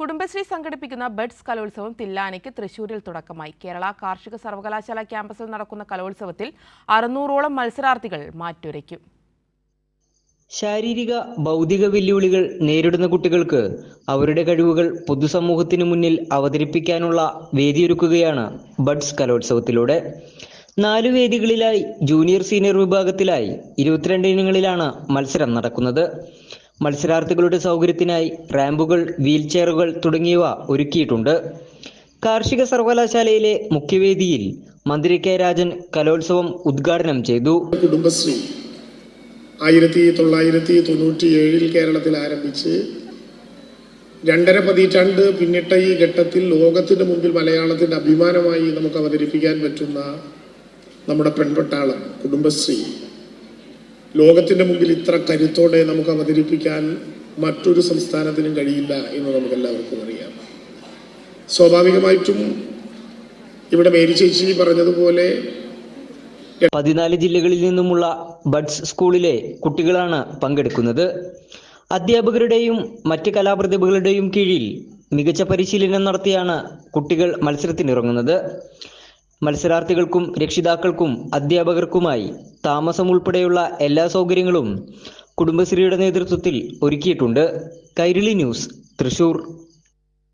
കുടുംബശ്രീ സംഘടിപ്പിക്കുന്ന ബഡ്സ് കലോത്സവം തില്ലാനയ്ക്ക് തൃശൂരിൽ തുടക്കമായി. കേരള കാർഷിക സർവകലാശാല ക്യാമ്പസിൽ നടക്കുന്ന കലോത്സവത്തിൽ അറുന്നൂറോളം മത്സരാർത്ഥികൾ മാറ്റുരയ്ക്കും. ശാരീരിക ഭൗതിക വെല്ലുവിളികൾ നേരിടുന്ന കുട്ടികൾക്ക് അവരുടെ കഴിവുകൾ പൊതുസമൂഹത്തിനു മുന്നിൽ അവതരിപ്പിക്കാനുള്ള വേദിയൊരുക്കുകയാണ് ബഡ്സ് കലോത്സവത്തിലൂടെ. നാല് വേദികളിലായി ജൂനിയർ സീനിയർ വിഭാഗത്തിലായി ഇരുപത്തിരണ്ട് ഇനങ്ങളിലാണ് മത്സരം നടക്കുന്നത്. മത്സരാർത്ഥികളുടെ സൗകര്യത്തിനായി റാമ്പുകൾ വീൽ ചെയറുകൾ തുടങ്ങിയവ ഒരുക്കിയിട്ടുണ്ട്. കാർഷിക സർവകലാശാലയിലെ മുഖ്യവേദിയിൽ മന്ത്രി കെ രാജൻ കലോത്സവം ഉദ്ഘാടനം ചെയ്തു. കുടുംബശ്രീ ആയിരത്തി തൊള്ളായിരത്തി തൊണ്ണൂറ്റി ഏഴിൽ കേരളത്തിൽ ആരംഭിച്ച് രണ്ടര പതിറ്റാണ്ട് പിന്നിട്ട ഈ ഘട്ടത്തിൽ ലോകത്തിന്റെ മുമ്പിൽ മലയാളത്തിന്റെ അഭിമാനമായി നമുക്ക് അവതരിപ്പിക്കാൻ പറ്റുന്ന നമ്മുടെ പെൺപട്ടാളം കുടുംബശ്രീ ലോകത്തിന്റെ മുമ്പിൽ ഇത്ര കരുത്തോടെ നമുക്ക് അവതരിപ്പിക്കാൻ മറ്റൊരു സംസ്ഥാനത്തിനും കഴിയില്ല എന്ന് നമുക്ക് എല്ലാവർക്കും അറിയാം. സ്വാഭാവികമായിട്ടും ഇവിടെ മേരി ചേച്ചി പറഞ്ഞതുപോലെ പതിനാല് ജില്ലകളിൽ നിന്നുമുള്ള ബഡ്സ് സ്കൂളിലെ കുട്ടികളാണ് പങ്കെടുക്കുന്നത്. അധ്യാപകരുടെയും മറ്റ് കലാപ്രതിഭകളുടെയും കീഴിൽ മികച്ച പരിശീലനം നടത്തിയാണ് കുട്ടികൾ മത്സരത്തിനിറങ്ങുന്നത്. മത്സരാർത്ഥികൾക്കും രക്ഷിതാക്കൾക്കും അധ്യാപകർക്കുമായി താമസം ഉൾപ്പെടെയുള്ള എല്ലാ സൗകര്യങ്ങളും കുടുംബശ്രീയുടെ നേതൃത്വത്തിൽ ഒരുക്കിയിട്ടുണ്ട്. കൈരളി ന്യൂസ് തൃശൂർ.